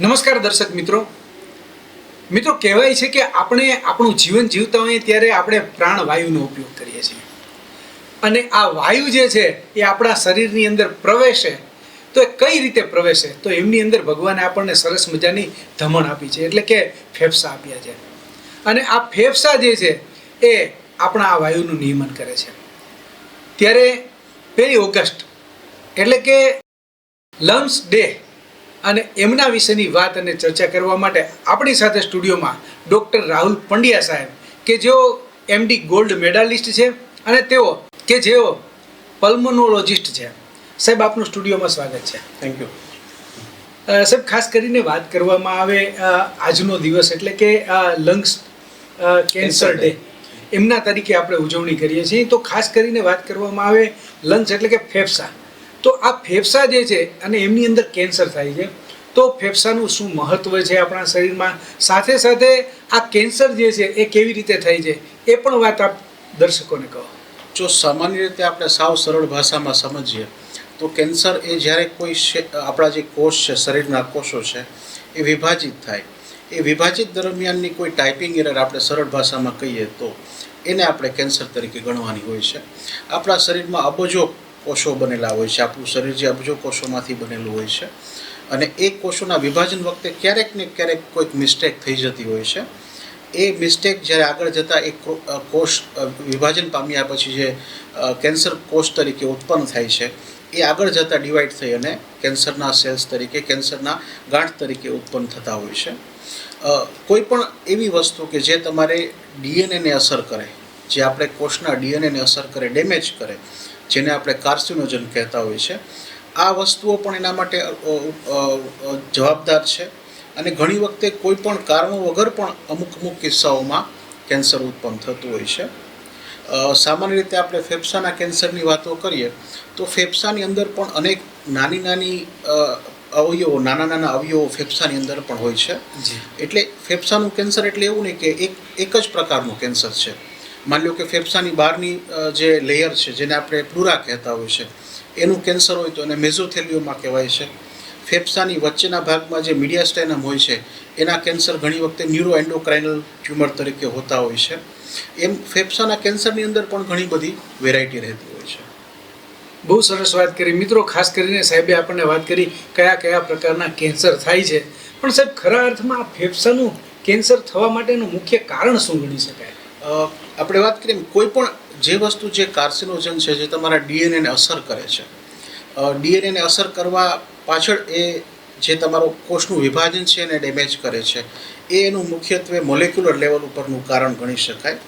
નમસ્કાર દર્શક મિત્રો. મિત્રો, કહેવાય છે કે આપણે આપણું જીવન જીવતા હોઈએ ત્યારે આપણે પ્રાણવાયુનો ઉપયોગ કરીએ છીએ. અને આ વાયુ જે છે, એ આપણા શરીરની અંદર પ્રવેશે, તો એ કઈ રીતે પ્રવેશે? તો એમની અંદર ભગવાને આપણને સરસ મજાની ધમણ આપી છે, એટલે કે ફેફસા આપ્યા છે. અને આ ફેફસા જે છે, એ આપણા આ વાયુનું નિયમન કરે છે. ત્યારે પહેલી ઓગસ્ટ, એટલે કે લંગ્સ ડે અને એમના વિશેની વાત અને ચર્ચા કરવા માટે આપણી સાથે સ્ટુડિયોમાં ડૉક્ટર રાહુલ પંડ્યા સાહેબ કે જેઓ એમડી ગોલ્ડ મેડાલિસ્ટ છે અને તેઓ કે જેઓ પલ્મોનોલોજિસ્ટ છે. સાહેબ આપનું સ્ટુડિયોમાં સ્વાગત છે. થેન્ક યુ સાહેબ ખાસ કરીને વાત કરવામાં આવે આજનો દિવસ એટલે કે લંગ્સ કેન્સર ડે. એમના તરીકે આપણે ઉજવણી કરીએ છીએ. તો ખાસ કરીને વાત કરવામાં આવે લંગ્સ એટલે કે ફેફસા. તો આ ફેફસા જે છે અને એમની અંદર કેન્સર થાય છે. તો ફેફસાનું શું મહત્વ છે આપણા શરીરમાં? સાથે સાથે આ કેન્સર જે છે, એ કેવી રીતે થાય છે, એ પણ વાત આપ દર્શકોને કહો. જો સામાન્ય રીતે આપણે સાવ સરળ ભાષામાં સમજીએ, તો કેન્સર એ જ્યારે કોઈ આપણા જે કોષ છે, શરીરના કોષો છે, એ વિભાજિત થાય. એ વિભાજિત દરમિયાનની કોઈ ટાઈપિંગ એરર આપણે સરળ ભાષામાં કહીએ તો, એને આપણે કેન્સર તરીકે ગણવાની હોય છે. આપણા શરીરમાં અબજો કોષો બનેલા હોય છે. આપણું શરીર જે અબજો કોષોમાંથી બનેલું હોય છે. અને એ કોષોના વિભાજન વખતે ક્યારેક ને ક્યારેક કોઈક મિસ્ટેક થઈ જતી હોય છે. એ મિસ્ટેક જ્યારે આગળ જતાં એ કોષ વિભાજન પામ્યા પછી જે કેન્સર કોષ તરીકે ઉત્પન્ન થાય છે, એ આગળ જતાં ડિવાઈડ થઈ અને કેન્સરના સેલ્સ તરીકે, કેન્સરના ગાંઠ તરીકે ઉત્પન્ન થતા હોય છે. કોઈ પણ એવી વસ્તુ કે જે તમારે ડીએનએને અસર કરે, જે આપણે કોષના ડીએનએને અસર કરે ડેમેજ કરે, જેને આપણે કાર્સિનોજન કહેતા હોય છે આ વસ્તુઓ પણ એના માટે જવાબદાર છે. અને ઘણી વખતે કોઈ પણ કારણો વગર પણ અમુક અમુક કિસ્સાઓમાં કેન્સર ઉત્પન્ન થતું હોય છે. સામાન્ય રીતે આપણે ફેફસાના કેન્સરની વાતો કરીએ તો ફેફસાની અંદર પણ અનેક નાની નાની અવયવો નાના નાના અવયવો ફેફસાની અંદર પણ હોય છે. એટલે ફેફસાનું કેન્સર એટલે એવું નહીં કે એક એક જ પ્રકારનું કેન્સર છે. માની લો કે ફેફસાની બહારની જે લેયર છે જેને આપણે પ્લુરા કહેતા હોય છે એનું કેન્સર હોય તો એને મેઝોથેલિયોમાં કહેવાય છે. ફેફસાની વચ્ચેના ભાગમાં જે મીડિયાસ્ટેનમ હોય છે એના કેન્સર ઘણી વખતે ન્યુરો એન્ડોક્રાઇનલ ટ્યુમર તરીકે હોતા હોય છે. એમ ફેફસાના કેન્સરની અંદર પણ ઘણી બધી વેરાયટી રહેતી હોય છે. બહુ સરસ વાત કરી. મિત્રો ખાસ કરીને સાહેબે આપણને વાત કરી કયા કયા પ્રકારના કેન્સર થાય છે. પણ સાહેબ ખરા અર્થમાં આ ફેફસાનું કેન્સર થવા માટેનું મુખ્ય કારણ શું ગણી શકાય? આપણે વાત કરીએ કોઈ પણ જે વસ્તુ જે કાર્સિનોજન છે, જે તમારા ડીએનએને અસર કરે છે ડીએનએને અસર કરવા પાછળ એ જે તમારો કોષનું વિભાજન છે એને ડેમેજ કરે છે, એ એનું મુખ્યત્વે મોલેક્યુલર લેવલ ઉપરનું કારણ ગણી શકાય.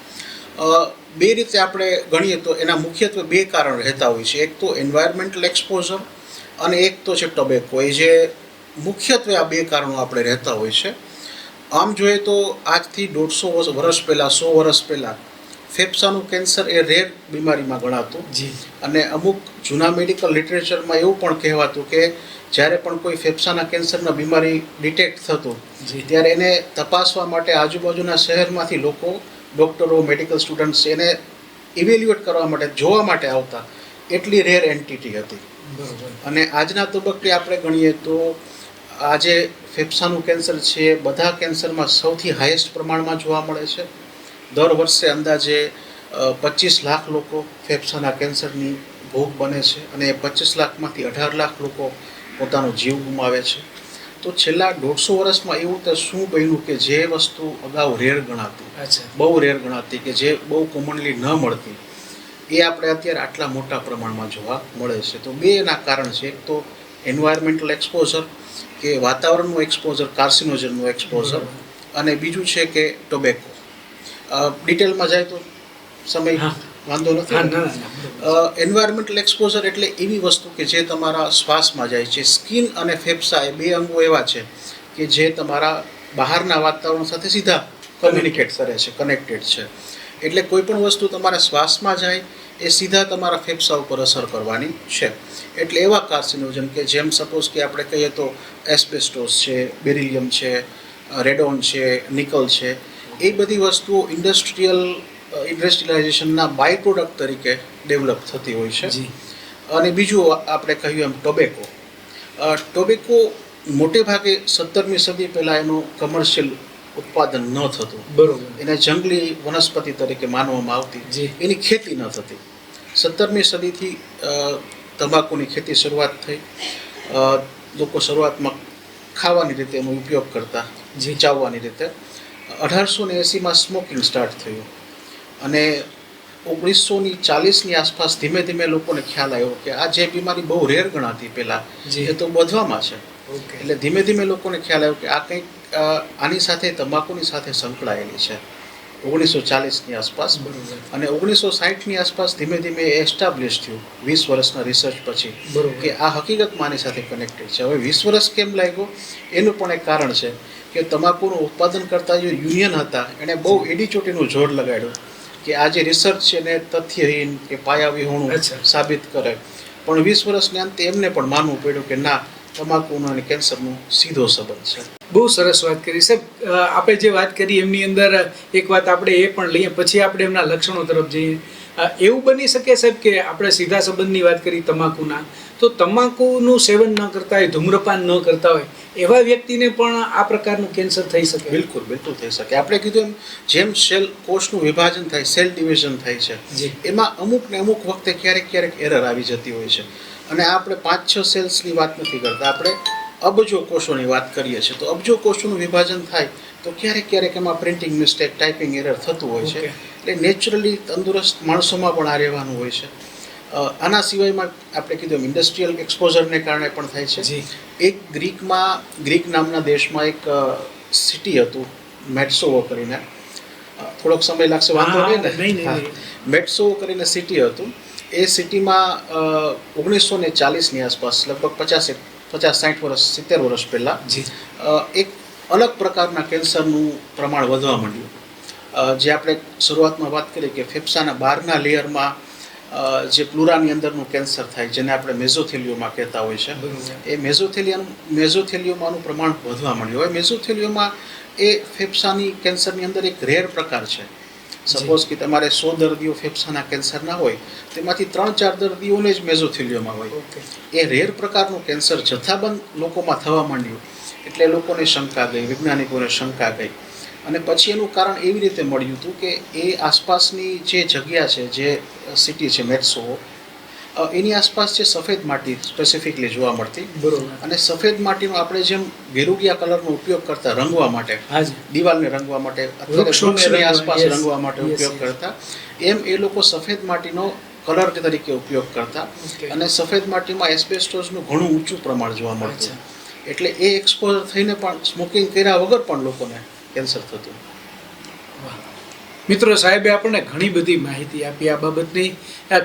બે રીતે આપણે ગણીએ તો એના મુખ્યત્વે બે કારણ રહેતા હોય છે, એક તો એન્વાયરમેન્ટલ એક્સપોઝર અને એક તો છે ટોબેકો એ જે મુખ્યત્વે આ બે કારણો આપણે રહેતા હોય છે. આમ જોઈએ તો આજથી દોઢસો વર્ષ પહેલાં, સો વર્ષ પહેલાં ફેફસાનું કેન્સર એ રેર બીમારીમાં ગણાતું. જી. અને અમુક જૂના મેડિકલ લિટરેચરમાં એવું પણ કહેવાતું કે જ્યારે પણ કોઈ ફેફસાના કેન્સરના બીમારી ડિટેક્ટ થતું જી. ત્યારે એને તપાસવા માટે આજુબાજુના શહેરમાંથી લોકો ડૉક્ટરો મેડિકલ સ્ટુડન્ટ્સ એને ઇવેલ્યુએટ કરવા માટે જોવા માટે આવતા. એટલી રેર એન્ટિટી હતી. બરોબર. અને આજના તબક્કે આપણે ગણીએ તો આજે ફેફસાનું કેન્સર છે એ બધા કેન્સરમાં સૌથી હાઈએસ્ટ પ્રમાણમાં જોવા મળે છે. દર વર્ષે અંદાજે પચીસ લાખ લોકો ફેફસાના કેન્સરની ભોગ બને છે અને એ પચીસ લાખમાંથી અઢાર લાખ લોકો પોતાનો જીવ ગુમાવે છે. તો છેલ્લા દોઢસો વર્ષમાં એવું તો શું બન્યું કે જે વસ્તુ અગાઉ રેર ગણાતી બહુ રેર ગણાતી કે જે બહુ કોમનલી ન મળતી એ આપણે અત્યારે આટલા મોટા પ્રમાણમાં જોવા મળે છે. તો બે એના કારણ છે. એક તો એન્વાયરમેન્ટલ એક્સપોઝર કે વાતાવરણનું એક્સપોઝર કાર્સિનોજનનું એક્સપોઝર અને બીજું છે કે ટોબેકો ડિટેલમાં જાય તો સમય. વાંધો નથી. એન્વાયરમેન્ટલ એક્સપોઝર એટલે એવી વસ્તુ કે જે તમારા શ્વાસમાં જાય છે સ્કિન અને ફેફસા એ બે અંગો એવા છે કે જે તમારા બહારના વાતાવરણ સાથે સીધા કમ્યુનિકેટ કરે છે કનેક્ટેડ છે એટલે કોઈ પણ વસ્તુ તમારા શ્વાસમાં જાય એ સીધા તમારા ફેફસા ઉપર અસર કરવાની છે એટલે એવા કાર્સિનોજન કે જેમ સપોઝ કે આપણે કહીએ તો એસ્બેસ્ટોસ છે બેરિલિયમ છે રેડોન છે નિકલ છે એ બધી વસ્તુઓ ઇન્ડસ્ટ્રીયલ ઇન્ડસ્ટ્રીલાઇઝેશનના બાય પ્રોડક્ટ તરીકે ડેવલપ થતી હોય છે. અને બીજું આપણે કહ્યું એમ ટોબેકો ટોબેકો મોટે ભાગે સત્તરમી સદી પહેલાં એનું કમર્શિયલ ઉત્પાદન ન થતું. બરોબર. એને જંગલી વનસ્પતિ તરીકે માનવામાં આવતી. જી. એની ખેતી ન થતી. સત્તરમી સદીથી તમાકુની ખેતી શરૂઆત થઈ. લોકો શરૂઆતમાં ખાવાની રીતે એનો ઉપયોગ કરતા ચાવવાની રીતે. અઢારસો ને એંસીમાં સ્મોકિંગ સ્ટાર્ટ થયું. અને ઓગણીસોની ચાલીસની આસપાસ ધીમે ધીમે લોકોને ખ્યાલ આવ્યો કે આ જે બીમારી બહુ રેર ગણાતી પહેલાં જે. એ તો વધવામાં છે. એટલે ધીમે ધીમે લોકોને ખ્યાલ આવ્યો કે આ કંઈક આની સાથે તમાકુની સાથે સંકળાયેલી છે. ઓગણીસો ચાલીસની આસપાસ બરોબર. અને ઓગણીસો સાહીઠની આસપાસ ધીમે ધીમે એસ્ટાબ્લિશ થયું વીસ વર્ષના રિસર્ચ પછી બરોબર. કે આ હકીકત માની સાથે કનેક્ટેડ છે. હવે વીસ વર્ષ કેમ લાગ્યો? એનું પણ એક કારણ છે કે તમાકુનું ઉત્પાદન કરતા જે યુનિયન હતા એણે બહુ એડીચોટીનું જોર લગાડ્યું કે આ જે રિસર્ચ છે ને તથ્યહીન કે પાયા વિહોણું અચ્છા. સાબિત કરે. પણ વીસ વર્ષની અંતે એમને પણ માનવું પડ્યું કે ના તમાકુનો અને કેન્સરનો સીધો સંબંધ છે. બહુ સરસ વાત કરી. સાહેબ આપણે જે વાત કરી એમની અંદર એક વાત આપણે એ પણ લઈએ પછી આપણે એમના લક્ષણો તરફ જઈએ. એવું બની શકે સાહેબ કે આપણે સીધા સંબંધની વાત કરી તમાકુના તો તમાકુનું સેવન ન કરતા હોય ધૂમ્રપાન ન કરતા હોય એવા વ્યક્તિને પણ આ પ્રકારનું કેન્સર થઈ શકે? બિલકુલ બિલકુલ થઈ શકે. આપણે કીધું એમ જેમ સેલ કોષનું વિભાજન થાય સેલ ડિવિઝન થાય છે. એમાં અમુક ને અમુક વખતે ક્યારેક ક્યારેક એરર આવી જતી હોય છે. અને આપણે પાંચ છ સેલ્સની વાત નથી કરતા. આપણે અબજો કોષોની વાત કરીએ છીએ. તો અબજો કોષોનું વિભાજન થાય તો ક્યારેક ક્યારેક એમાં પ્રિન્ટિંગ મિસ્ટેક ટાઈપિંગ એરર થતું હોય છે. એટલે નેચરલી તંદુરસ્ત માણસોમાં પણ આ રહેવાનું હોય છે. આના સિવાયમાં આપણે કીધું ઇન્ડસ્ટ્રીયલ એક્સપોઝરને કારણે પણ થાય છે. એક ગ્રીકમાં ગ્રીક નામના દેશમાં એક સિટી હતું મેટસોવો કરીને. થોડોક સમય લાગશે વાંધો નહીં ને. મેટ્સોવો કરીને સિટી હતું. એ સિટીમાં ઓગણીસો ને ચાલીસની આસપાસ લગભગ પચાસ પચાસ સાઠ વર્ષ સિત્તેર વર્ષ પહેલાં જી. એક અલગ પ્રકારના કેન્સરનું પ્રમાણ વધવા માંડ્યું. જે આપણે શરૂઆતમાં વાત કરી કે ફેફસાના બહારના લેયરમાં જે પ્લુરાની અંદરનું કેન્સર થાય જેને આપણે મેઝોથેલિયોમાં કહેતા હોય છે એ મેઝોથેલિયાનું મેઝોથેલિયોમાનું પ્રમાણ વધવા માંડ્યું. હવે મેઝોથેલિયોમાં એ ફેફસાની કેન્સરની અંદર એક રેર પ્રકાર છે. સપોઝ કે તમારે સો દર્દીઓ ફેફસાના કેન્સરના હોય તેમાંથી ત્રણ ચાર દર્દીઓને જ મેઝોથેલિયોમા હોય. એ રેર પ્રકારનું કેન્સર જથ્થાબંધ લોકોમાં થવા માંડ્યું. એટલે લોકોને શંકા ગઈ વૈજ્ઞાનિકોને શંકા ગઈ. અને પછી એનું કારણ એવી રીતે મળ્યું હતું કે એ આસપાસની જે જગ્યા છે જે સિટી છે મેટ્સો એની આસપાસ છે સફેદ માટી સ્પેસિફિકલી જોવા મળતી. બરોબર. અને સફેદ માટીનો આપણે જેમ ગેરુગિયા કલરનો ઉપયોગ કરતા રંગવા માટે દિવાલને રંગવા માટે વૃક્ષની રંગવા, આસપાસ રંગવા માટે ઉપયોગ કરતા એમ એ લોકો સફેદ માટીનો કલર તરીકે ઉપયોગ કરતા. અને સફેદ માટીમાં એસ્બેસ્ટોસનું ઘણું ઊંચું પ્રમાણ જોવા મળતું. છે એટલે એ એક્સપોઝર થઈને પણ સ્મોકિંગ કર્યા વગર પણ લોકોને કેન્સર થતું. મિત્રો સાહેબે આપણને ઘણી બધી માહિતી આપી આ બાબતની.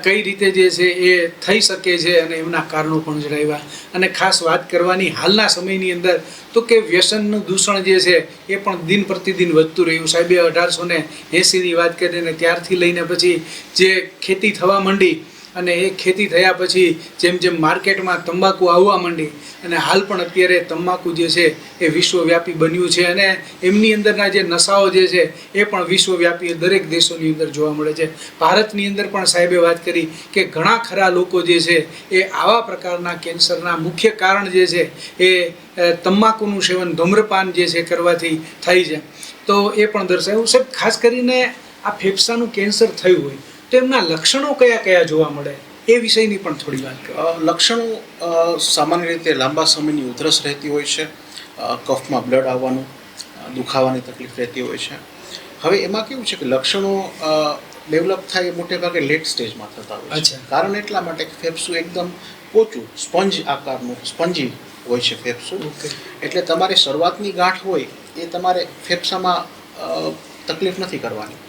કઈ રીતે જે છે એ થઈ શકે છે અને એમના કારણો પણ જણાવ્યા. અને ખાસ વાત કરવાની હાલના સમયની અંદર તો કે વ્યસનનું દૂષણ જે છે એ પણ દિન પ્રતિદિન વધતું રહ્યું. સાહેબે અઢારસો ને એંસીની વાત કરીને ત્યારથી લઈને પછી જે ખેતી થવા માંડી અને એ ખેતી થયા પછી જેમ જેમ માર્કેટમાં તંબાકુ આવવા માંડી અને હાલ પણ અત્યારે તંબાકુ જે છે એ વિશ્વવ્યાપી બન્યું છે અને એમની અંદરના જે નશાઓ જે છે એ પણ વિશ્વવ્યાપી દરેક દેશોની અંદર જોવા મળે છે. ભારતની અંદર પણ સાહેબે વાત કરી કે ઘણા ખરા લોકો જે છે એ આવા પ્રકારના કેન્સરના મુખ્ય કારણ જે છે એ તંબાકુનું સેવન ધૂમ્રપાન જે છે કરવાથી થાય છે. તો એ પણ દર્શાવ્યું. સાહેબ, ખાસ કરીને આ ફેફસાનું કેન્સર થયું હોય તો એમના લક્ષણો કયા કયા જોવા મળે? એ વિષયની પણ થોડી વાત લક્ષણો સામાન્ય રીતે લાંબા સમયની ઉધરસ રહેતી હોય છે કફમાં બ્લડ આવવાનું દુખાવાની તકલીફ રહેતી હોય છે. હવે એમાં કેવું છે કે લક્ષણો ડેવલપ થાય એ મોટે ભાગે લેટ સ્ટેજમાં થતા હોય છે. કારણ એટલા માટે કે ફેફસું એકદમ પોચું સ્પંજ આકારનું સ્પંજી હોય છે ફેફસું. એટલે તમારે શરૂઆતની ગાંઠ હોય એ તમારે ફેફસામાં તકલીફ નથી કરવાની.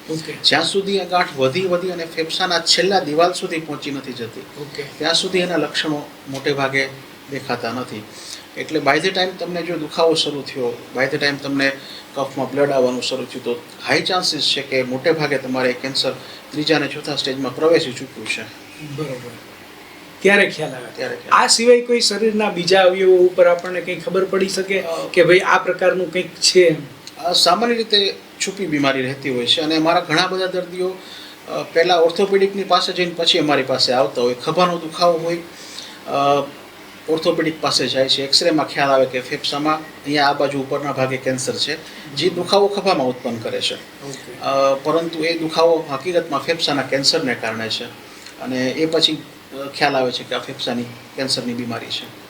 જ્યાં સુધી આ ગાંઠ વધી વધી અને ફેફસાના છેલ્લા દિવાલ સુધી પહોંચી નથી જતી ઓકે. ત્યાં સુધી એના લક્ષણો મોટે ભાગે દેખાતા નથી. એટલે બાય ધ ટાઈમ તમને જો દુખાવો શરૂ થયો બાય ધ ટાઈમ તમને કફમાં બ્લડ આવવાનું શરૂ થયું તો હાઈ ચાન્સીસ છે કે મોટે ભાગે તમારે કેન્સર ત્રીજા અને ચોથા સ્ટેજમાં પ્રવેશી ચૂક્યું છે. બરોબર. ત્યારે ખ્યાલ આવે. ત્યારે આ સિવાય કોઈ શરીરના બીજા અવયવો ઉપર આપણને કંઈ ખબર પડી શકે કે ભાઈ આ પ્રકારનું કંઈક છે સામાન્ય રીતે છુપી બીમારી રહેતી હોય છે. અને મારા ઘણા બધા દર્દીઓ પહેલાં ઓર્થોપેડિકની પાસે જઈને પછી અમારી પાસે આવતા હોય. ખભાનો દુખાવો હોય ઓર્થોપેડિક પાસે જાય છે. એક્સરેમાં ખ્યાલ આવે કે ફેફસામાં અહીંયા આ બાજુ ઉપરના ભાગે કેન્સર છે. જે દુખાવો ખભામાં ઉત્પન્ન કરે છે. પરંતુ એ દુખાવો હકીકતમાં ફેફસાના કેન્સરને કારણે છે. અને એ પછી ખ્યાલ આવે છે કે આ ફેફસાની કેન્સરની બીમારી છે.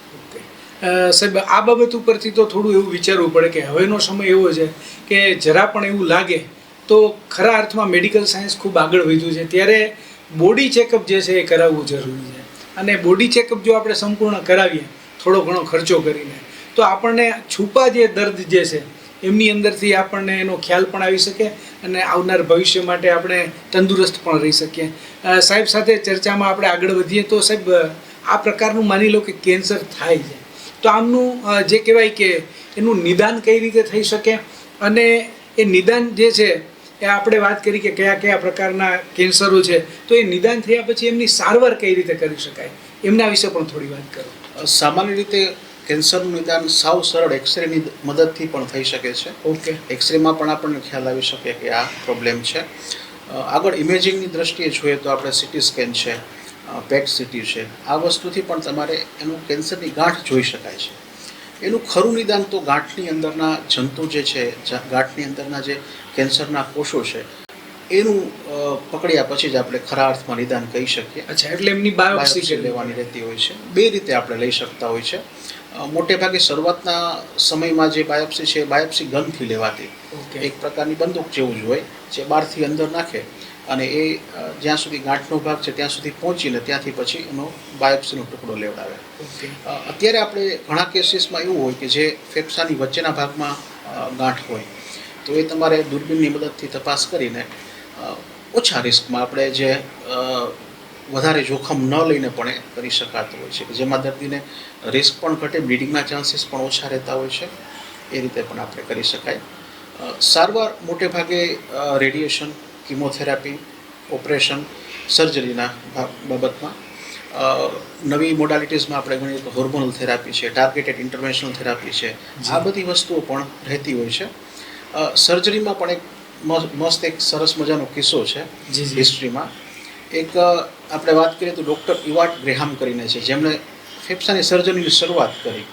સાહેબ, આ બાબત ઉપરથી તો થોડું એવું વિચારવું પડે કે હવેનો સમય એવો છે કે જરા પણ એવું લાગે તો ખરા અર્થમાં મેડિકલ સાયન્સ ખૂબ આગળ વધ્યું છે. ત્યારે બોડી ચેકઅપ જે છે એ કરાવવું જરૂરી છે. અને બોડી ચેકઅપ જો આપણે સંપૂર્ણ કરાવીએ, થોડો ઘણો ખર્ચો કરીને, તો આપણને છુપા જે દર્દ જે છે, એમની અંદરથી આપણને એનો ખ્યાલ પણ આવી શકે અને આવનાર ભવિષ્ય માટે આપણે તંદુરસ્ત પણ રહી શકીએ. સાહેબ, સાથે ચર્ચામાં આપણે આગળ વધીએ તો સાહેબ આ પ્રકારનું માની લો કે કેન્સર થાય છે. તો આમનું જે કહેવાય કે એનું નિદાન કઈ રીતે થઈ શકે અને એ નિદાન જે છે એ આપણે વાત કરી કે કયા કયા પ્રકારના કેન્સરો છે તો એ નિદાન થયા પછી એમની સારવાર કઈ રીતે કરી શકાય? એમના વિશે પણ થોડી વાત કરો. સામાન્ય રીતે કેન્સરનું નિદાન સાવ સરળ એક્સરેની મદદથી પણ થઈ શકે છે. ઓકે. એક્સરેમાં પણ આપણને ખ્યાલ આવી શકે કે આ પ્રોબ્લેમ છે. આગળ ઇમેજિંગની દ્રષ્ટિએ જોઈએ તો આપણે સિટી સ્કેન છે પેટ સિટી છે. આ વસ્તુથી પણ તમારે એનું કેન્સરની ગાંઠ જોઈ શકાય છે. એનું ખરું નિદાન તો ગાંઠની અંદરના જંતુ જે છે ગાંઠની અંદરના જે કેન્સરના કોષો છે એનું પકડ્યા પછી જ આપણે ખરા અર્થમાં નિદાન કહી શકીએ. અચ્છા એટલે એમની બાયોપ્સી લેવાની રહેતી હોય છે. બે રીતે આપણે લઈ શકતા હોય છે. મોટે ભાગે શરૂઆતના સમયમાં જે બાયોપ્સી છે બાયોપ્સી ગનથી લેવાતી. એક પ્રકારની બંદૂક જેવું જ હોય જે બહારથી અંદર નાખે. અને એ જ્યાં સુધી ગાંઠનો ભાગ છે ત્યાં સુધી પહોંચીને ત્યાંથી પછી એનો બાયોપ્સીનો ટુકડો લેવડાવે. અત્યારે આપણે ઘણા કેસીસમાં એવું હોય કે જે ફેફસાની વચ્ચેના ભાગમાં ગાંઠ હોય તો એ તમારે દૂરબીનની મદદથી તપાસ કરીને ઓછા રિસ્કમાં આપણે જે વધારે જોખમ ન લઈને પણ એ કરી શકાતું હોય છે. કે જેમાં દર્દીને રિસ્ક પણ ઘટે બ્લીડિંગના ચાન્સીસ પણ ઓછા રહેતા હોય છે. એ રીતે પણ આપણે કરી શકાય. સારવાર મોટે ભાગે રેડિયેશન કિમોથેરાપી ઓપરેશન સર્જરીના બાબતમાં. નવી મોડાલિટીઝમાં આપણે ગણીએ તો હોર્મોનલ થેરાપી છે ટાર્ગેટેડ ઇન્ટરવેન્શનલ થેરાપી છે. આ બધી વસ્તુઓ પણ રહેતી હોય છે. સર્જરીમાં પણ એક મસ્ત એક સરસ મજાનો કિસ્સો છે હિસ્ટ્રીમાં એક આપણે વાત કરીએ તો ડૉક્ટર ઇવાટ ગ્રેહામ કરીને છે જેમણે ફેફસાની સર્જરીની શરૂઆત કરી.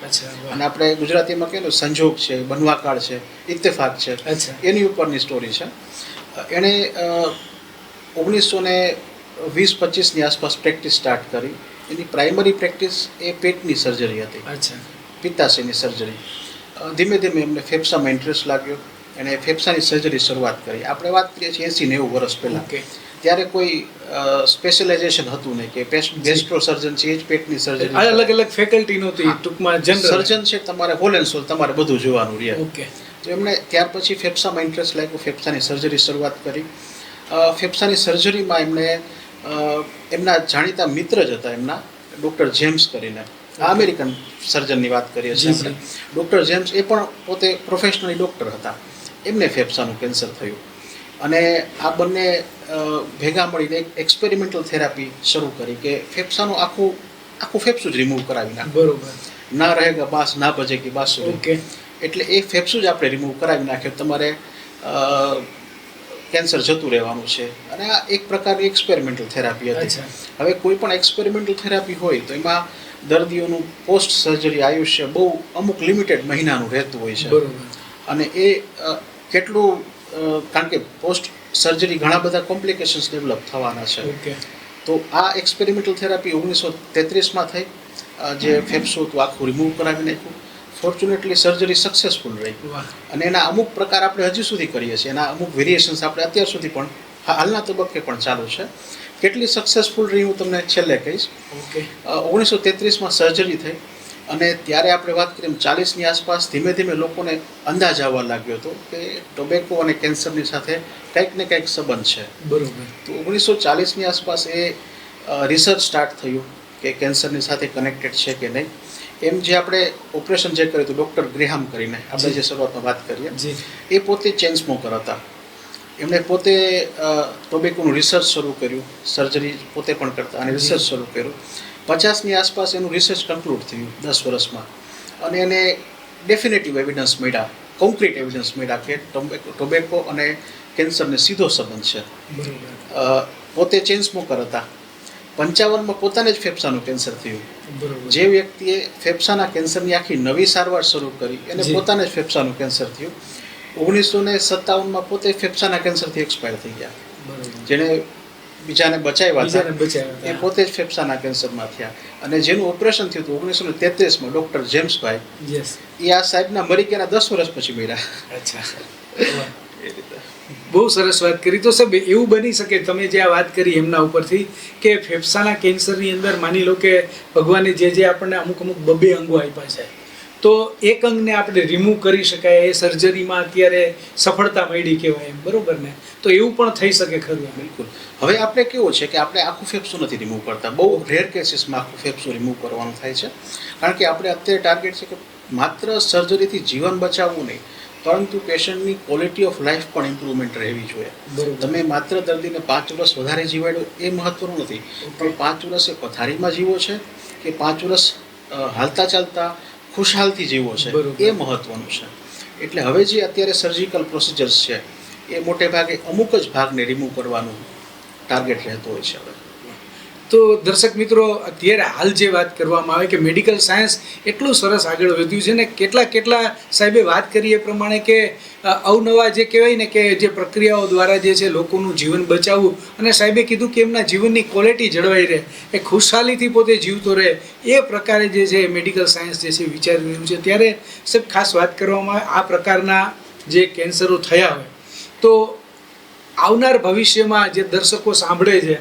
અને આપણે ગુજરાતીમાં કહીએ તો સંજોગ છે બનવાકાળ છે ઇત્તેફાક છે. એની ઉપરની સ્ટોરી છે. એણે ઓગણીસો ને વીસ પચીસની આસપાસ પ્રેક્ટિસ સ્ટાર્ટ કરી. એની પ્રાઇમરી પ્રેક્ટિસ એ પેટની સર્જરી હતી. અચ્છા. પિત્તાશયની સર્જરી. ધીમે ધીમે એમને ફેફસામાં ઇન્ટરેસ્ટ લાગ્યો. એણે ફેફસાની સર્જરી શરૂઆત કરી. આપણે વાત કરીએ છીએ એંસી નેવું વર્ષ પહેલાં. કે ત્યારે કોઈ સ્પેશિયલાઇઝેશન હતું નહીં કે ગેસ્ટ્રો સર્જન છે એ જ પેટની સર્જરી અલગ અલગ ફેકલ્ટી નહોતી ટૂંકમાં જનરલ સર્જન છે તમારે હોલ એન્ડ સોલ તમારે બધું જોવાનું રહે ઓકે. તો એમણે ત્યાર પછી ફેફસામાં ઇન્ટરેસ્ટ લાગ્યો ફેફસાની સર્જરી શરૂઆત કરી. ફેફસાની સર્જરીમાં એમણે એમના જાણીતા મિત્ર જ હતા એમના ડૉક્ટર જેમ્સ કરીને. આ અમેરિકન સર્જનની વાત કરીએ છીએ આપણે. ડૉક્ટર જેમ્સ એ પણ પોતે પ્રોફેશનલી ડૉક્ટર હતા. એમને ફેફસાનું કેન્સર થયું. અને આ બંને ભેગા મળીને એક એક્સપેરિમેન્ટલ થેરાપી શરૂ કરી કે ફેફસાનું આખું આખું ફેફસું જ રિમૂવ કરાવી નાખ. બરોબર. ના રહેગા બાસ ના બજે કે બાસુરી ઓકે એટલે એ ફેફસું જ આપણે રિમૂવ કરાવી નાખીએ તમારે કેન્સર જતું રહેવાનું છે. અને આ એક પ્રકારની એક્સપેરિમેન્ટલ થેરાપી હતી. હવે કોઈ પણ એક્સપેરિમેન્ટલ થેરાપી હોય તો એમાં દર્દીઓનું પોસ્ટ સર્જરી આયુષ્ય બહુ અમુક લિમિટેડ મહિનાનું રહેતું હોય છે. અને એ કેટલું કારણ કે પોસ્ટ સર્જરી ઘણા બધા કોમ્પ્લિકેશન્સ ડેવલપ થવાના છે. તો આ એક્સપેરિમેન્ટલ થેરાપી ઓગણીસો તેત્રીસમાં થઈ. જે ફેફસું હતું આખું રિમૂવ કરાવી નાખ્યું. ફોર્ચ્યુનેટલી સર્જરી સક્સેસફુલ રહી. અને એના અમુક પ્રકાર આપણે હજી સુધી કરીએ છીએ. એના અમુક વેરિએશન્સ આપણે અત્યાર સુધી પણ હાલના તબક્કે પણ ચાલુ છે. કેટલી સક્સેસફુલ રહી હું તમને છેલ્લે કહીશ. ઓકે. ઓગણીસો તેત્રીસમાં સર્જરી થઈ અને ત્યારે આપણે વાત કરીએ ચાલીસની આસપાસ ધીમે ધીમે લોકોને અંદાજ આવવા લાગ્યો હતો કે ટોબેકો અને કેન્સરની સાથે કંઈક ને કંઈક સંબંધ છે. બરાબર. તો ઓગણીસો ચાલીસની આસપાસ એ રિસર્ચ સ્ટાર્ટ થયું કે કેન્સરની સાથે કનેક્ટેડ છે કે નહીં. એમ જે આપણે ઓપરેશન જે કર્યું હતું ડૉક્ટર ગ્રેહામ કરીને આપણે જે. શરૂઆતમાં વાત કરીએ એ પોતે ચેન સ્મોકર હતા. એમણે પોતે ટોબેકોનું રિસર્ચ શરૂ કર્યું સર્જરી પોતે પણ કરતા અને રિસર્ચ શરૂ કર્યું. પચાસની આસપાસ એનું રિસર્ચ કન્ક્લુડ થયું દસ વર્ષમાં. અને એને ડેફિનેટિવ એવિડન્સ મળ્યા કોન્ક્રીટ એવિડન્સ મળ્યા કે ટોબેકો ટોબેકો અને કેન્સરને સીધો સંબંધ છે. પોતે ચેન સ્મોકર હતા. પંચાવનમાં પોતાને જ ફેફસાનું કેન્સર થયું. જે વ્યક્તિએ ફેફસાના કેન્સરની આખી નવી સારવાર શરૂ કરી એને પોતાને જ ફેફસાનું કેન્સર થયું. ઓગણીસો ને સત્તાવનમાં પોતે ફેફસાના કેન્સરથી એક્સપાયર થઈ ગયા. જેણે બીજાને બચાવ્યા હતા. એ પોતે જ ફેફસાના કેન્સરમાં થયા. અને જેનું ઓપરેશન થયું હતું ઓગણીસો ને તેત્રીસમાં ડૉક્ટર જેમ્સભાઈ. એ આ સાહેબના મરી ગયા દસ વર્ષ પછી મળ્યા અચ્છા. બહુ સરસ વાત કરી. તો સાહેબ, એવું બની શકે, તમે જે આ વાત કરી એમના ઉપરથી, કે ફેફસાના કેન્સરની અંદર માની લો કે ભગવાને જે જે આપણને અમુક અમુક બબે અંગો આપ્યા છે, તો એક અંગને આપણે રિમૂવ કરી શકાય, એ સર્જરીમાં અત્યારે સફળતા મળી કહેવાય એમ, બરોબર ને? તો એવું પણ થઈ શકે ખરું બિલકુલ. હવે આપણે કેવું છે કે આપણે આખું ફેફસું નથી રિમૂવ કરતા. બહુ રેર કેસીસમાં આખું ફેફસું રિમૂવ કરવાનું થાય છે. કારણ કે આપણે અત્યારે ટાર્ગેટ છે કે માત્ર સર્જરીથી જીવન બચાવવું નહીં પરંતુ પેશન્ટની ક્વોલિટી ઓફ લાઈફ પણ ઇમ્પ્રુવમેન્ટ રહેવી જોઈએ. તમે માત્ર દર્દીને પાંચ વર્ષ વધારે જીવાડો એ મહત્વનું નથી. પણ પાંચ વર્ષ એ પથારીમાં જીવો છે કે પાંચ વર્ષ હાલતા ચાલતા ખુશહાલથી જીવો છે? એ મહત્વનું છે. એટલે હવે જે અત્યારે સર્જિકલ પ્રોસિજર્સ છે એ મોટે ભાગે અમુક જ ભાગને રિમૂવ કરવાનું ટાર્ગેટ રહેતો હોય છે હવે. તો દર્શક મિત્રો, અત્યારે હાલ જે વાત કરવામાં આવે કે મેડિકલ સાયન્સ એટલું સરસ આગળ વધ્યું છે ને કેટલા કેટલા સાહેબે વાત કરી એ પ્રમાણે કે અવનવા જે કહેવાય ને કે જે પ્રક્રિયાઓ દ્વારા જે છે લોકોનું જીવન બચાવવું અને સાહેબે કીધું કે એમના જીવનની ક્વોલિટી જળવાઈ રહે, એ ખુશહાલીથી પોતે જીવતો રહે, એ પ્રકારે જે છે મેડિકલ સાયન્સ જે છે વિચારી રહ્યું છે. ત્યારે સાહેબ, ખાસ વાત કરવામાં આવે આ પ્રકારના જે કેન્સરો થયા હોય, તો આવનાર ભવિષ્યમાં જે દર્શકો સાંભળે છે,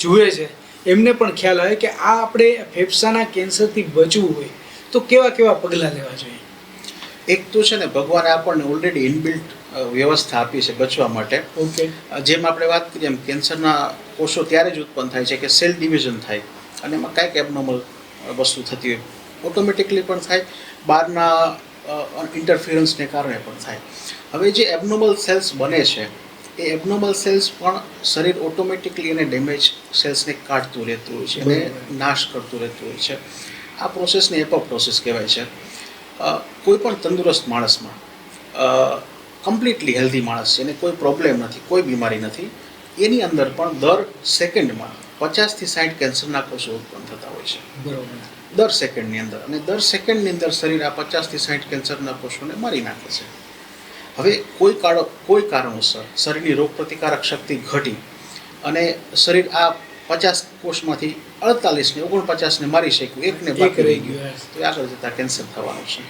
જુએ છે એમને પણ ખ્યાલ આવે કે આ આપણે ફેફસાના કેન્સરથી બચવું હોય તો કેવા કેવા પગલાં લેવા જોઈએ? એક તો છે ને ભગવાને આપણને ઓલરેડી ઇનબિલ્ટ વ્યવસ્થા આપી છે બચવા માટે. ઓકે. જેમ આપણે વાત કરીએ એમ કેન્સરના કોષો ત્યારે જ ઉત્પન્ન થાય છે કે સેલ ડિવિઝન થાય અને એમાં કાંઈક એબનોર્મલ વસ્તુ થતી હોય. ઓટોમેટિકલી પણ થાય બહારના ઇન્ટરફિરન્સને કારણે પણ થાય. હવે જે એબનોર્મલ સેલ્સ બને છે એ એબનોર્મલ સેલ્સ પણ શરીર ઓટોમેટિકલી એને ડેમેજ સેલ્સને કાઢતું રહેતું હોય છે અને નાશ કરતું રહેતું હોય છે. આ પ્રોસેસને એપો પ્રોસેસ કહેવાય છે. કોઈ પણ તંદુરસ્ત માણસમાં કમ્પ્લીટલી હેલ્ધી માણસ છે એને કોઈ પ્રોબ્લેમ નથી કોઈ બીમારી નથી એની અંદર પણ દર સેકન્ડમાં પચાસથી સાઠ કેન્સરના કોષો ઉત્પન્ન થતા હોય છે. બરાબર. દર સેકન્ડની અંદર. અને દર સેકન્ડની અંદર શરીર આ પચાસથી સાઠ કેન્સરના કોષોને મારી નાખે છે. હવે કોઈ કાળો કોઈ કારણોસર શરીરની રોગ પ્રતિકારક શક્તિ ઘટી અને શરીર આ પચાસ કોષમાંથી અડતાલીસને ઓગણપચાસને મારી શક્યું એકને એક બાકી રહી ગયું. તો આગળ જતાં કેન્સર થવાનું છે.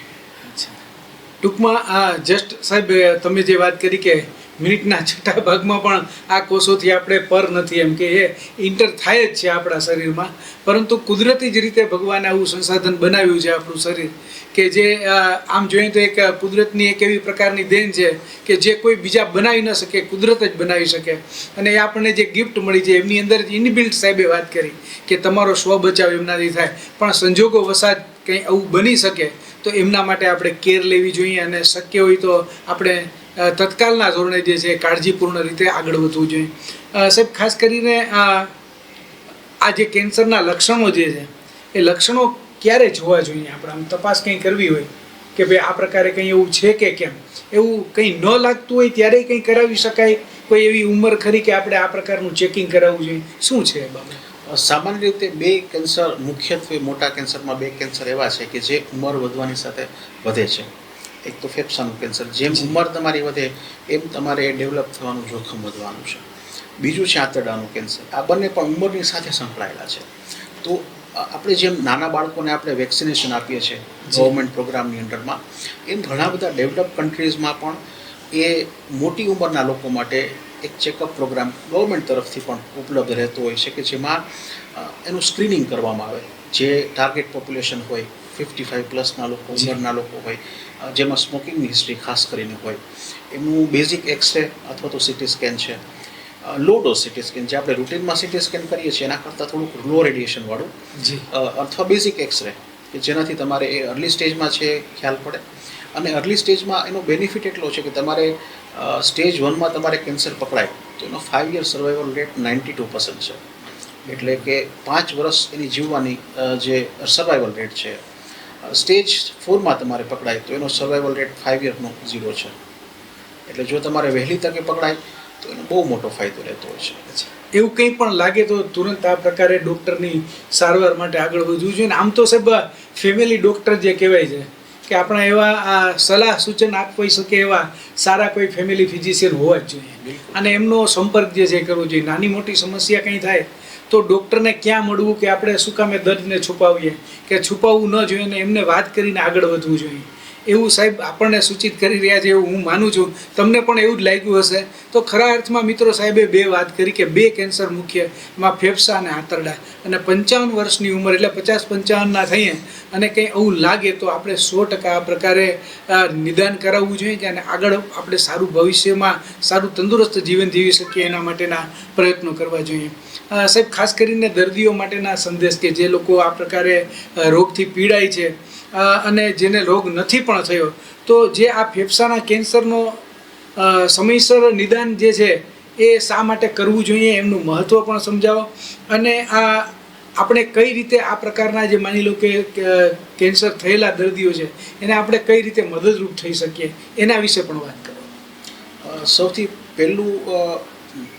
ટૂંકમાં આ જસ્ટ સાહેબ તમે જે વાત કરી કે મિનિટના છઠ્ઠા ભાગમાં પણ આ કોષોથી આપણે પર નથી એમ કે એ ઇન્ટર થાય જ છે આપણા શરીરમાં. પરંતુ કુદરતી જ રીતે ભગવાને આવું સંસાધન બનાવ્યું છે આપણું શરીર કે જે આમ જોઈએ તો એક કુદરતની એક એવી પ્રકારની દેન છે કે જે કોઈ બીજા બનાવી ન શકે, કુદરત જ બનાવી શકે. અને એ આપણને જે ગિફ્ટ મળી છે એમની અંદર ઇનબિલ્ટ સાહેબે વાત કરી કે તમારો સ્વ બચાવ એમનાથી થાય. પણ સંજોગો વસાત કંઈ આવું બની શકે તો એમના માટે આપણે કેર લેવી જોઈએ અને શક્ય હોય તો આપણે તત્કાલના ધોરણે જે છે કાળજીપૂર્ણ રીતે આગળ વધવું જોઈએ. સાહેબ, ખાસ કરીને આ જે કેન્સરના લક્ષણો જે છે, એ લક્ષણો ક્યારે જોવા જોઈએ આપણે? આમ તપાસ કંઈ કરવી હોય કે ભાઈ આ પ્રકારે કંઈ એવું છે કે કેમ? એવું કંઈ ન લાગતું હોય ત્યારે કંઈ કરાવી શકાય? કોઈ એવી ઉંમર ખરી કે આપણે આ પ્રકારનું ચેકિંગ કરાવવું જોઈએ? શું છે બાબત? સામાન્ય રીતે બે કેન્સર, મુખ્યત્વે મોટા કેન્સરમાં બે કેન્સર એવા છે કે જે ઉંમર વધવાની સાથે વધે છે. એક તો ફેફસાનું કેન્સર. જેમ ઉંમર તમારી વધે એમ તમારે ડેવલપ થવાનું જોખમ વધવાનું છે. બીજું છે આંતરડાનું કેન્સર. આ બંને પણ ઉંમરની સાથે સંકળાયેલા છે. તો આપણે જેમ નાના બાળકોને આપણે વેક્સિનેશન આપીએ છીએ ગવર્મેન્ટ પ્રોગ્રામની અંડરમાં એમ ઘણા બધા ડેવલપ કન્ટ્રીઝમાં પણ એ મોટી ઉંમરના લોકો માટે એક ચેકઅપ પ્રોગ્રામ ગવર્મેન્ટ તરફથી પણ ઉપલબ્ધ રહેતો હોય છે કે જેમાં એનું સ્ક્રીનિંગ કરવામાં આવે. જે ટાર્ગેટ પોપ્યુલેશન હોય ફિફ્ટી ફાઇવ પ્લસના લોકો. ઉંમરના લોકો હોય જેમાં સ્મોકિંગની હિસ્ટ્રી ખાસ કરીને હોય. એમનું બેઝિક એક્સરે અથવા તો સિટી સ્કેન છે. લો ડોઝ સિટી સ્કેન જે આપણે રૂટીનમાં સિટી સ્કેન કરીએ છીએ એના કરતાં થોડુંક લો રેડિયેશનવાળું અથવા બેઝિક એક્સરે કે જેનાથી તમારે એ અર્લી સ્ટેજમાં છે ખ્યાલ પડે. અને અર્લી સ્ટેજમાં એનો બેનિફિટ એટલો છે કે તમારે સ્ટેજ વનમાં તમારે કેન્સર પકડાય તો એનો five year survival rate ninety two છે. એટલે કે પાંચ વર્ષ એની જીવવાની જે સર્વાઈવલ રેટ છે સ્ટેજ ફોરમાં તમારે પકડાય તો એનો સર્વાઈવલ રેટ ફાઇવ યરનો ઝીરો છે. એટલે જો તમારે વહેલી તકે પકડાય તો એનો બહુ મોટો ફાયદો રહેતો હોય છે. એવું કંઈ પણ લાગે તો તુરંત આ પ્રકારે ડૉક્ટરની સારવાર માટે આગળ વધવું જોઈએ. ને આમ તો સાહેબ ફેમિલી ડૉક્ટર જે કહેવાય છે કે આપણા એવા આ સલાહ સૂચન આપવી શકે એવા સારા કોઈ ફેમિલી ફિઝિશિયન હોવા જ જોઈએ. અને એમનો સંપર્ક જે છે કરવો જોઈએ. નાની મોટી સમસ્યા કંઈ થાય તો ડૉક્ટરને ક્યાં મળવું કે આપણે શું કામે દર્દને છુપાવીએ? કે છુપાવવું ન જોઈએ ને એમને વાત કરીને આગળ વધવું જોઈએ. એવું સાહેબ આપણને સૂચિત કરી રહ્યા છે એવું હું માનું છું. તમને પણ એવું જ લાગ્યું હશે. તો ખરા અર્થમાં મિત્રો સાહેબે બે વાત કરી કે બે કેન્સર મુખ્ય, એમાં ફેફસા અને આંતરડા. અને પંચાવન વર્ષની ઉંમર એટલે પચાસ પંચાવનના થઈએ અને કંઈ એવું લાગે તો આપણે સો ટકા આ પ્રકારે નિદાન કરાવવું જોઈએ કે અને આગળ આપણે સારું ભવિષ્યમાં સારું તંદુરસ્ત જીવન જીવી શકીએ એના માટેના પ્રયત્નો કરવા જોઈએ. સાહેબ ખાસ કરીને દર્દીઓ માટેના સંદેશ કે જે લોકો આ પ્રકારે રોગથી પીડાય છે અને જેને રોગ નથી પણ થયો તો જે આ ફેફસાના કેન્સરનો સમયસર નિદાન જે છે એ શા માટે કરવું જોઈએ એમનું મહત્ત્વ પણ સમજાવો. અને આ આપણે કઈ રીતે આ પ્રકારના જે માની લો કે કેન્સર થયેલા દર્દીઓ છે એને આપણે કઈ રીતે મદદરૂપ થઈ શકીએ એના વિશે પણ વાત કરો. સૌથી પહેલું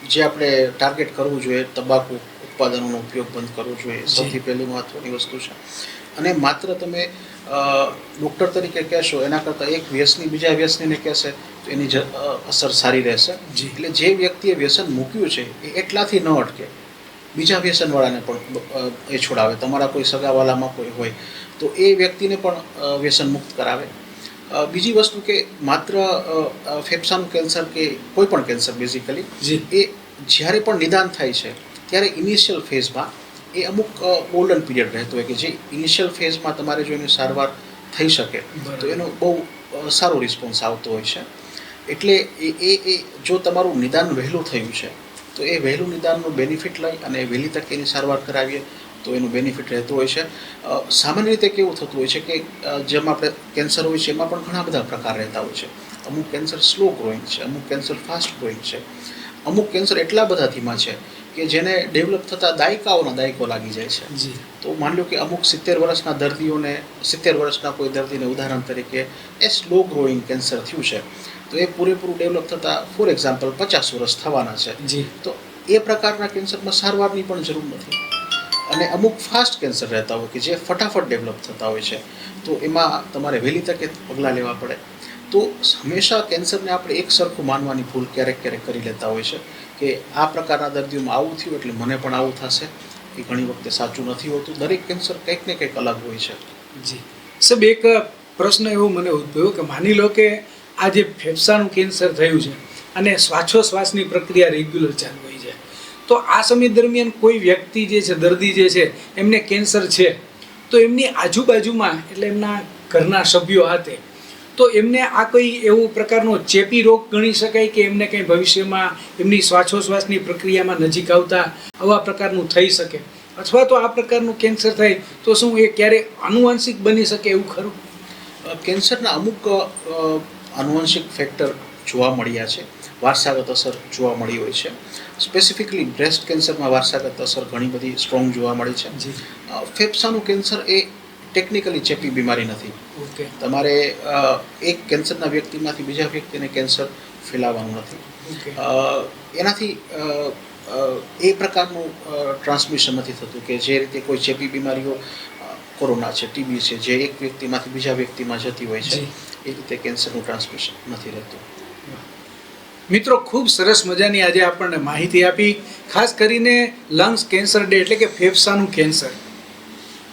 જે આપણે ટાર્ગેટ કરવું જોઈએ તબાકુ ઉત્પાદનોનો ઉપયોગ બંધ કરવો જોઈએ. સૌથી પહેલું મહત્વની વસ્તુ છે. અને માત્ર તમે ડૉક્ટર તરીકે કહેશો એના કરતાં એક વ્યસની બીજા વ્યસનીને કહેશે તો એની જ અસર સારી રહેશે. એટલે જે વ્યક્તિએ વ્યસન મૂક્યું છે એ એટલાથી ન અટકે. બીજા વ્યસનવાળાને પણ એ છોડાવે. તમારા કોઈ સગાવાલામાં કોઈ હોય તો એ વ્યક્તિને પણ વ્યસન મુક્ત કરાવે. બીજી વસ્તુ કે માત્ર ફેફસાનું કેન્સર કે કોઈ પણ કેન્સર બેઝિકલી જી. એ જ્યારે પણ નિદાન થાય છે ત્યારે ઇનિશિયલ ફેઝમાં એ અમુક ગોલ્ડન પીરિયડ રહેતો હોય કે જે ઇનિશિયલ ફેઝમાં તમારે જો એની સારવાર થઈ શકે તો એનો બહુ સારો રિસ્પોન્સ આવતો હોય છે. એટલે એ એ જો તમારું નિદાન વહેલું થયું છે તો એ વહેલું નિદાનનું બેનિફિટ લઈ અને વહેલી તકે એની સારવાર કરાવીએ તો એનું બેનિફિટ રહેતું હોય છે. સામાન્ય રીતે કેવું થતું હોય છે કે જેમ આપણે કેન્સર હોય છે એમાં પણ ઘણા બધા પ્રકાર રહેતા હોય છે. અમુક કેન્સર સ્લો ગ્રોઈંગ છે અમુક કેન્સર ફાસ્ટ ગ્રોઈંગ છે. અમુક કેન્સર એટલા બધા ધીમા છે કે જેને ડેવલપ થતાં દાયકાઓના દાયકો લાગી જાય છે. જી. તો માની લો કે અમુક સિત્તેર વર્ષના દર્દીઓને સિત્તેર વર્ષના કોઈ દર્દીને ઉદાહરણ તરીકે એ સ્લો ગ્રોઈંગ કેન્સર થયું છે. તો એ પૂરેપૂરું ડેવલપ થતાં ફોર એક્ઝામ્પલ પચાસ વર્ષ થવાના છે. જી. તો એ પ્રકારના કેન્સરમાં સારવારની પણ જરૂર નથી. અને અમુક ફાસ્ટ કેન્સર રહેતા હોય કે જે ફટાફટ ડેવલપ થતા હોય છે. તો એમાં તમારે વહેલી તકે પગલાં લેવા પડે. તો હંમેશા કેન્સરને આપણે એક સરખું માનવાની ભૂલ ક્યારેક ક્યારેક કરી લેતા હોય છે. કે આ પ્રકારના દર્દીઓમાં આવું થયું એટલે મને પણ આવું થશે. એ ઘણી વખતે સાચું નથી હોતું. દરેક કેન્સર કંઈક ને કંઈક અલગ હોય છે. જી. સાહેબ, એક પ્રશ્ન એવો મને ઉદ્ભવ્યો કે માની લો કે આ જે ફેફસાનું કેન્સર થયું છે અને શ્વાસોશ્વાસની પ્રક્રિયા રેગ્યુલર ચાલુ હોય છે, તો આ સમય દરમિયાન કોઈ વ્યક્તિ જે છે, દર્દી જે છે, એમને કેન્સર છે, તો એમની આજુબાજુમાં એટલે એમના ઘરના સભ્યો હાથે તો એમને આ કોઈ એવું પ્રકારનો ચેપી રોગ ગણી શકાય કે એમને કંઈ ભવિષ્યમાં એમની શ્વાસોશ્વાસની પ્રક્રિયામાં નજીક આવતા આવા પ્રકારનું થઈ શકે? અથવા તો આ પ્રકારનું કેન્સર થાય તો શું એ ક્યારે આનુવંશિક બની શકે એવું ખરું? કેન્સરના અમુક આનુવંશિક ફેક્ટર જોવા મળ્યા છે. વારસાગત અસર જોવા મળી હોય છે. સ્પેસિફિકલી બ્રેસ્ટ કેન્સરમાં વારસાગત અસર ઘણી બધી સ્ટ્રોંગ જોવા મળી છે. ફેફસાનું કેન્સર એ ટેકનિકલી ચેપી બીમારી નથી. ઓકે. તમારે એક કેન્સરના વ્યક્તિમાંથી બીજા વ્યક્તિને કેન્સર ફેલાવવાનું નથી. એનાથી એ પ્રકારનું ટ્રાન્સમિશન નથી થતું કે જે રીતે કોઈ ચેપી બીમારીઓ કોરોના છે ટીબી છે જે એક વ્યક્તિમાંથી બીજા વ્યક્તિમાં જતી હોય છે એ રીતે કેન્સરનું ટ્રાન્સમિશન નથી રહેતું. મિત્રો ખૂબ સરસ મજાની આજે આપણને માહિતી આપી ખાસ કરીને લંગ્સ કેન્સર ડે એટલે કે ફેફસાનું કેન્સર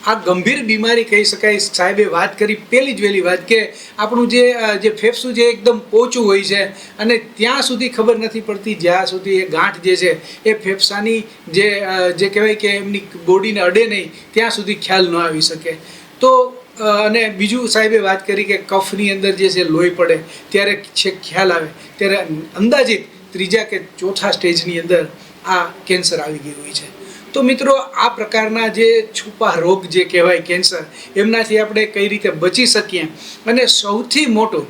આ ગંભીર બીમારી કહી શકાય. સાહેબે વાત કરી, પહેલી જ વહેલી વાત કે આપણું જે જે ફેફસું જે એકદમ પોચું હોય છે અને ત્યાં સુધી ખબર નથી પડતી, જ્યાં સુધી એ ગાંઠ જે છે એ ફેફસાની જે જે કહેવાય કે એમની બોડીને અડે નહીં, ત્યાં સુધી ખ્યાલ ન આવી શકે. તો અને બીજું સાહેબે વાત કરી કે કફની અંદર જે છે લોહી પડે, ત્યારે છે ખ્યાલ આવે. ત્યારે અંદાજિત ત્રીજા કે ચોથા સ્ટેજની અંદર આ કેન્સર આવી ગયું હોય છે. તો મિત્રો, આ પ્રકારના જે છુપા રોગ જે કહેવાય કેન્સર, એમનાથી આપણે કઈ રીતે બચી શકીએ? અને સૌથી મોટું,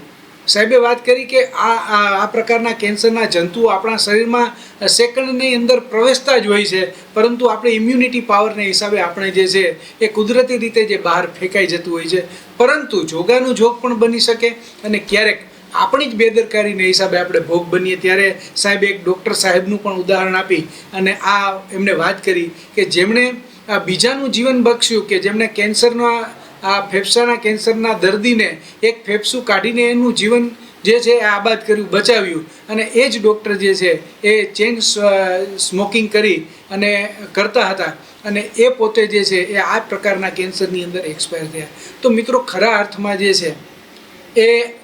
સાહેબે વાત કરી કે આ આ પ્રકારના કેન્સરના જંતુઓ આપણા શરીરમાં સેકન્ડની અંદર પ્રવેશતા જ હોય છે, પરંતુ આપણે ઇમ્યુનિટી પાવરને હિસાબે આપણે જે છે, એ કુદરતી રીતે જે બહાર ફેંકાઈ જતું હોય છે. પરંતુ જોગાનું જોગ પણ બની શકે, અને ક્યારેક આપણી જ બેદરકારીને હિસાબે આપણે ભોગ બનીએ ત્યારે સાહેબ એક ડૉક્ટર સાહેબનું પણ ઉદાહરણ આપી અને આ એમને વાત કરી કે જેમણે આ બીજાનું જીવન બક્ષ્યું કે જેમણે કેન્સરના, આ ફેફસાના કેન્સરના દર્દીને એક ફેફસું કાઢીને એનું જીવન જે છે એ આબાદ કર્યું, બચાવ્યું. અને એ જ ડૉક્ટર જે છે એ ચેન સ્મોકિંગ કરી અને કરતા હતા. અને એ પોતે જે છે એ આ પ્રકારના કેન્સરની અંદર એક્સપાયર થયા. તો મિત્રો ખરા અર્થમાં જે છે એ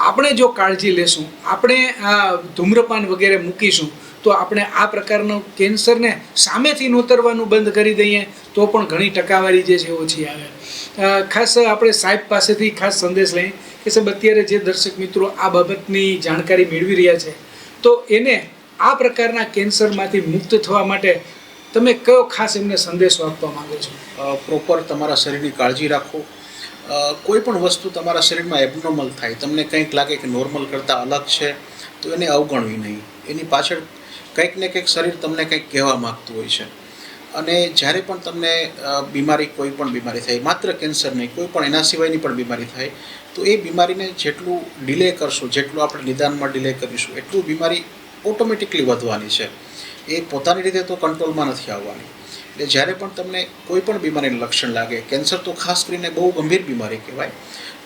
આપણે જો કાળજી લેશું, આપણે આ ધૂમ્રપાન વગેરે મૂકીશું, તો આપણે આ પ્રકારનું કેન્સરને સામેથી નોતરવાનું બંધ કરી દઈએ, તો પણ ઘણી ટકાવારી જે છે ઓછી આવે. ખાસ આપણે સાહેબ પાસેથી ખાસ સંદેશ લઈએ કે સાહેબ, અત્યારે જે દર્શક મિત્રો આ બાબતની જાણકારી મેળવી રહ્યા છે, તો એને આ પ્રકારના કેન્સરમાંથી મુક્ત થવા માટે તમે કયો ખાસ એમને સંદેશો આપવા માંગો છો? પ્રોપર તમારા શરીરની કાળજી રાખો. કોઈ પણ વસ્તુ તમારા શરીરમાં એબનોર્મલ થાય, તમને કંઈક લાગે કે નોર્મલ કરતાં અલગ છે, તો એને અવગણવી નહીં. એની પાછળ કંઈક ને કંઈક શરીર તમને કંઈક કહેવા માગતું હોય છે. અને જ્યારે પણ તમને બીમારી કોઈ પણ બીમારી થાય, માત્ર કેન્સર નહીં, કોઈ પણ એના સિવાયની પણ બીમારી થાય, તો એ બીમારીને જેટલું ડિલે કરશું, જેટલું આપણે નિદાનમાં ડિલે કરીશું, એટલું બીમારી ઓટોમેટિકલી વધવાની છે. એ પોતાની રીતે તો કંટ્રોલમાં નથી આવવાની. એટલે જ્યારે પણ તમને કોઈ પણ બીમારીનું લક્ષણ લાગે, કેન્સર તો ખાસ કરીને બહુ ગંભીર બીમારી કહેવાય,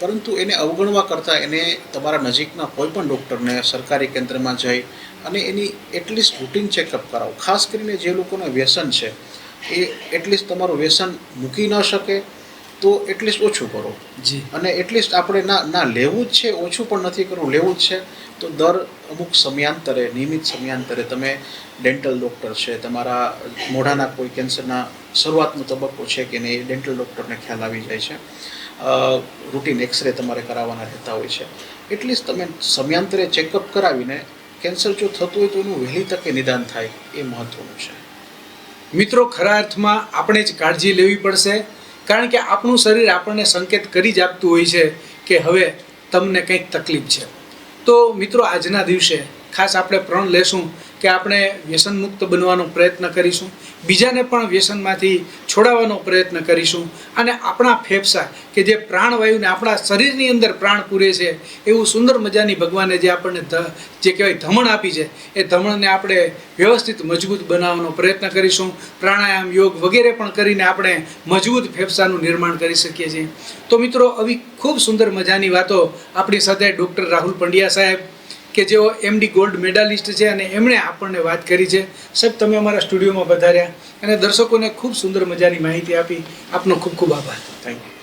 પરંતુ એને અવગણવા કરતાં એને તમારા નજીકના કોઈ પણ ડૉક્ટરને, સરકારી કેન્દ્રમાં જઈ અને એની એટલીસ્ટ રૂટીન ચેકઅપ કરાવો. ખાસ કરીને જે લોકોને વ્યસન છે, એ એટલીસ્ટ તમારું વ્યસન મૂકી ન શકે તો એટલીસ્ટ ઓછું કરો. જી. અને એટલીસ્ટ આપણે ના ના લેવું જ છે ઓછું પણ નથી કરવું લેવું જ છે. તો દર અમુક સમયાંતરે નિયમિત સમયાંતરે તમે ડેન્ટલ ડૉક્ટર છે તમારા મોઢાના કોઈ કેન્સરના શરૂઆતનો તબક્કો છે કે નહીં એ ડેન્ટલ ડૉક્ટરને ખ્યાલ આવી જાય છે. રૂટીન એક્સરે તમારે કરાવવાના રહેતા હોય છે. એટલીસ્ટ તમે સમયાંતરે ચેકઅપ કરાવીને કેન્સર જો થતું હોય તો એનું વહેલી તકે નિદાન થાય એ મહત્ત્વનું છે. મિત્રો ખરા અર્થમાં આપણે જ કાળજી લેવી પડશે. કારણ કે આપણું શરીર આપણને સંકેત કરી જ આપતું હોય છે કે હવે તમને કંઈક તકલીફ છે. તો મિત્રો, આજના દિવસે ખાસ આપણે પ્રણ લેશું કે આપણે વ્યસન મુક્ત બનવાનો પ્રયત્ન કરીશું, બીજાને પણ વ્યસનમાંથી છોડાવવાનો પ્રયત્ન કરીશું. અને આપણા ફેફસા કે જે પ્રાણવાયુને આપણા શરીરની અંદર પ્રાણ પૂરે છે, એવું સુંદર મજાની ભગવાને જે આપણને જે કહેવાય ધમણ આપી છે, એ ધમણને આપણે વ્યવસ્થિત મજબૂત બનાવવાનો પ્રયત્ન કરીશું. પ્રાણાયામ, યોગ વગેરે પણ કરીને આપણે મજબૂત ફેફસાનું નિર્માણ કરી શકીએ છીએ. તો મિત્રો, આવી ખૂબ સુંદર મજાની વાતો આપણી સાથે ડૉક્ટર રાહુલ પંડ્યા સાહેબ કે જેઓ એમડી ગોલ્ડ મેડાલિસ્ટ છે અને એમણે આપણને વાત કરી છે. સાહેબ, તમે અમારા સ્ટુડિયોમાં પધાર્યા અને દર્શકોને ખૂબ સુંદર મજાની માહિતી આપી. આપનો ખૂબ ખૂબ આભાર. Thank you